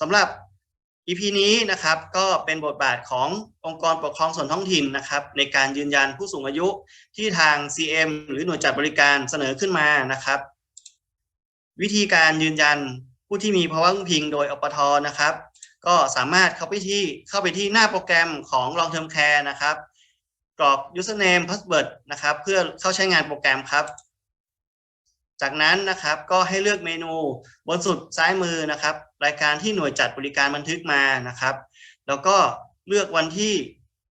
สำหรับ EP นี้นะครับก็เป็นบทบาทขององค์กรปกครองส่วนท้องถิ่นนะครับ ในการยืนยันผู้สูงอายุที่ทาง CM หรือหน่วยจัดบริการเสนอขึ้นมานะครับ วิธีการยืนยันผู้ที่มีภาวะพึ่งพิงโดยอปทนะครับ ก็สามารถเข้าไปที่เข้าไปที่หน้าโปรแกรมของ Long Term Care นะครับ กรอก username password นะครับ เพื่อเข้าใช้งานโปรแกรมครับ จากนั้นนะครับก็ให้เลือกเมนูบนสุดซ้ายมือนะครับ รายการที่หน่วยจัดบริการบันทึกมานะครับ แล้วก็เลือกวันที่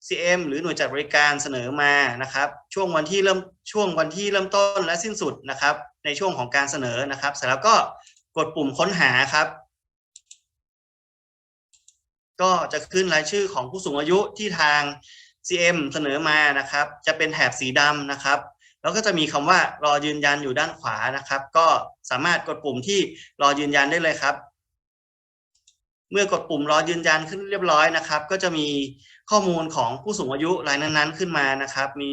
CM หรือหน่วยจัดบริการเสนอมานะครับ ช่วงวันที่เริ่มช่วงวันที่เริ่มต้นและสิ้นสุดนะครับ ในช่วงของการเสนอนะครับ เสร็จแล้วก็กดปุ่มค้นหาครับ ก็จะขึ้นรายชื่อของผู้สูงอายุที่ทาง CM เสนอมานะครับ จะเป็นแถบสีดำนะครับ แล้วก็จะมีคำว่ารอยืนยันอยู่ด้านขวานะครับ ก็สามารถกดปุ่มที่รอยืนยันได้เลยครับ เมื่อกดปุ่มรอยืนยันขึ้นเรียบร้อยนะครับ ก็จะมีข้อมูลของผู้สูงอายุรายนั้นๆ ขึ้นมานะครับ มี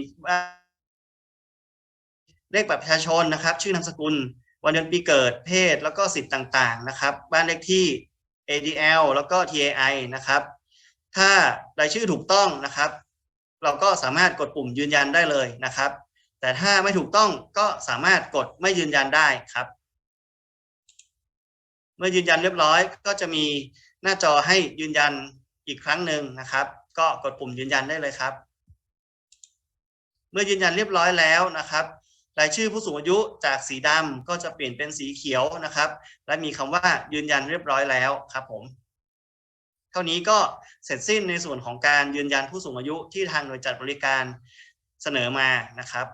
เลขบัตรประชาชนนะครับ ชื่อนามสกุล วันเดือนปีเกิดเพศ แล้วก็สิทธิ์ต่างๆนะครับ บ้านเลขที่ ADL แล้วก็ TAI นะครับ ถ้ารายชื่อถูกต้องนะครับ เราก็สามารถกดปุ่มยืนยันได้เลยนะครับ แต่ถ้าไม่ถูกต้องก็สามารถกดไม่ยืนยันได้ครับ เมื่อยืนยันเรียบร้อย ก็จะมีหน้าจอให้ยืนยันอีกครั้งหนึ่งนะครับ ก็กดปุ่มยืนยันได้เลยครับ เมื่อยืนยันเรียบร้อยแล้วนะครับรายชื่อผู้สูงอายุจากสีดำก็จะเปลี่ยนเป็นสีเขียวนะครับ และมีคำว่ายืนยันเรียบร้อยแล้วครับผม เท่านี้ก็เสร็จสิ้นในส่วนของการยืนยันผู้สูงอายุที่ทางหน่วยจัดบริการเสนอมานะครับ